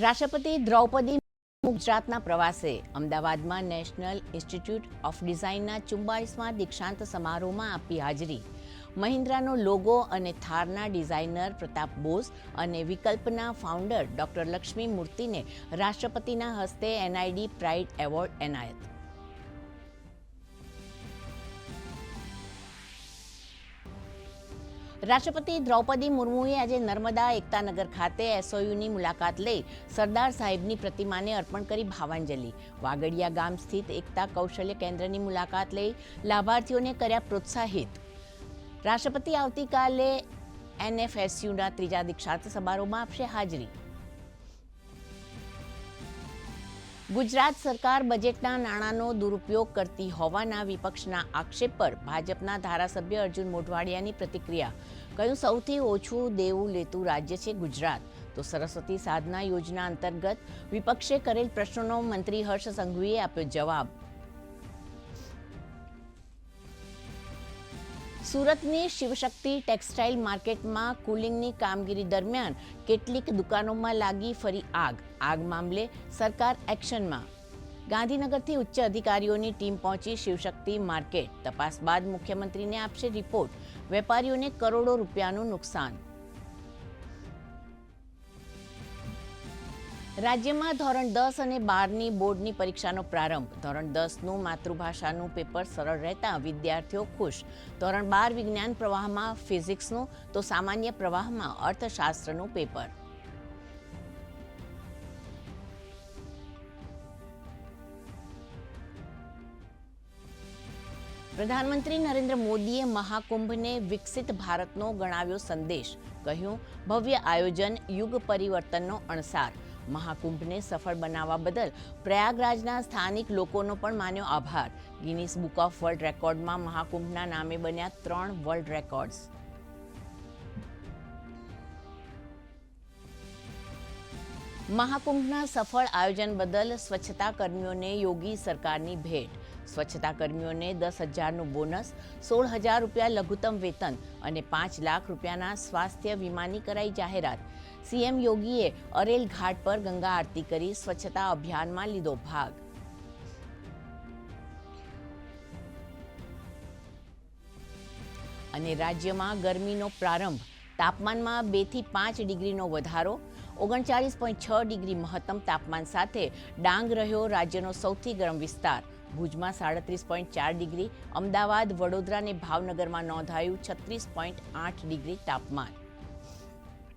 રાષ્ટ્રપતિ દ્રૌપદી ગુજરાતના પ્રવાસે. અમદાવાદમાં નેશનલ ઇન્સ્ટિટ્યૂટ ઓફ ડિઝાઇનના ચુંબાળીસમાં દીક્ષાંત સમારોહમાં આપી હાજરી. મહિન્દ્રાનો લોગો અને થારના ડિઝાઇનર પ્રતાપ બોઝ અને વિકલ્પના ફાઉન્ડર ડોક્ટર લક્ષ્મી મૂર્તિને રાષ્ટ્રપતિના હસ્તે એનઆઈડી પ્રાઇડ એવોર્ડ એનાયત. રાષ્ટ્રપતિ દ્રૌપદી મુર્મુએ આજે નર્મદા એકતાનગર ખાતે એસઓયુની મુલાકાત લઈ સરદાર સાહેબની પ્રતિમાને અર્પણ કરી ભાવાંજલિ. વાગડિયા ગામ સ્થિત એકતા કૌશલ્ય કેન્દ્રની મુલાકાત લઈ લાભાર્થીઓને કર્યા પ્રોત્સાહિત. રાષ્ટ્રપતિ આવતીકાલે એનએફએસયુના ત્રીજા દીક્ષાંત સમારોહમાં આપશે હાજરી. ગુજરાત સરકાર બજેટના નાણાંનો દુરુપયોગ કરતી હોવાના વિપક્ષના આક્ષેપ પર ભાજપના ધારાસભ્ય અર્જુન મોઢવાડિયાની પ્રતિક્રિયા. કહ્યું, સૌથી ઓછું દેવું લેતું રાજ્ય છે ગુજરાત. તો સરસ્વતી સાધના યોજના અંતર્ગત વિપક્ષે કરેલ પ્રશ્નોનો મંત્રી હર્ષ સંઘવીએ આપ્યો જવાબ. સુરતની શિવશક્તિ ટેક્સટાઇલ માર્કેટમાં કુલિંગની કામગીરી દરમિયાન કેટલીક દુકાનોમાં લાગી ફરી આગ. આગ મામલે સરકાર એક્શનમાં. ગાંધીનગરથી ઉચ્ચ અધિકારીઓની ટીમ પહોંચી શિવશક્તિ માર્કેટ. તપાસ બાદ મુખ્યમંત્રીને આપશે રિપોર્ટ. વેપારીઓને કરોડો રૂપિયાનું નુકસાન. રાજ્યમાં ધોરણ દસ અને બારની બોર્ડની પરીક્ષાનો પ્રારંભ. ધોરણ દસનું માતૃભાષાનું પેપર સરળ રહેતા વિદ્યાર્થીઓ ખુશ. ધોરણ બાર વિજ્ઞાન પ્રવાહમાં ફિઝિક્સનું, તો સામાન્ય પ્રવાહમાં અર્થશાસ્ત્રનું પેપર. પ્રધાનમંત્રી નરેન્દ્ર મોદીએ મહાકુંભને વિકસિત ભારતનો ગણાવ્યો સંદેશ. કહ્યું, ભવ્ય આયોજન યુગ પરિવર્તનનો અણસાર. મહાકુંભને સફળ બનાવવા બદલ પ્રયાગરાજના સ્થાનિક લોકોનો પણ માન્યો આભાર. ગિનિસ બુક ઓફ વર્લ્ડ રેકોર્ડમાં મહાકુંભના નામે બન્યા ત્રણ વર્લ્ડ રેકોર્ડ્સ. મહાકુંભના સફળ આયોજન બદલ સ્વચ્છતા કર્મીઓને યોગી સરકારની ભેટ. સ્વચ્છતા કર્મીઓને દસ હજારનું બોનસ, સોળ હજાર રૂપિયા લઘુત્તમ વેતન અને પાંચ લાખ રૂપિયાના સ્વાસ્થ્ય વીમાની કરાઈ જાહેરાત. સીએમ યોગીએ અરેલ ઘાટ પર ગંગા આરતી કરી સ્વચ્છતા અભિયાનમાં લીધો ભાગ. અને રાજ્યમાં ગરમીનો પ્રારંભ. તાપમાનમાં બેથી પાંચ ડિગ્રીનો વધારો. ઓગણચાલીસ પોઈન્ટ છ ડિગ્રી મહત્તમ તાપમાન સાથે ડાંગ રહ્યો રાજ્યનો સૌથી ગરમ વિસ્તાર. ભુજમાં સાડત્રીસ પોઈન્ટ ચાર ડિગ્રી, અમદાવાદ વડોદરા અને ભાવનગરમાં નોંધાયું છત્રીસ પોઈન્ટ આઠ ડિગ્રી તાપમાન.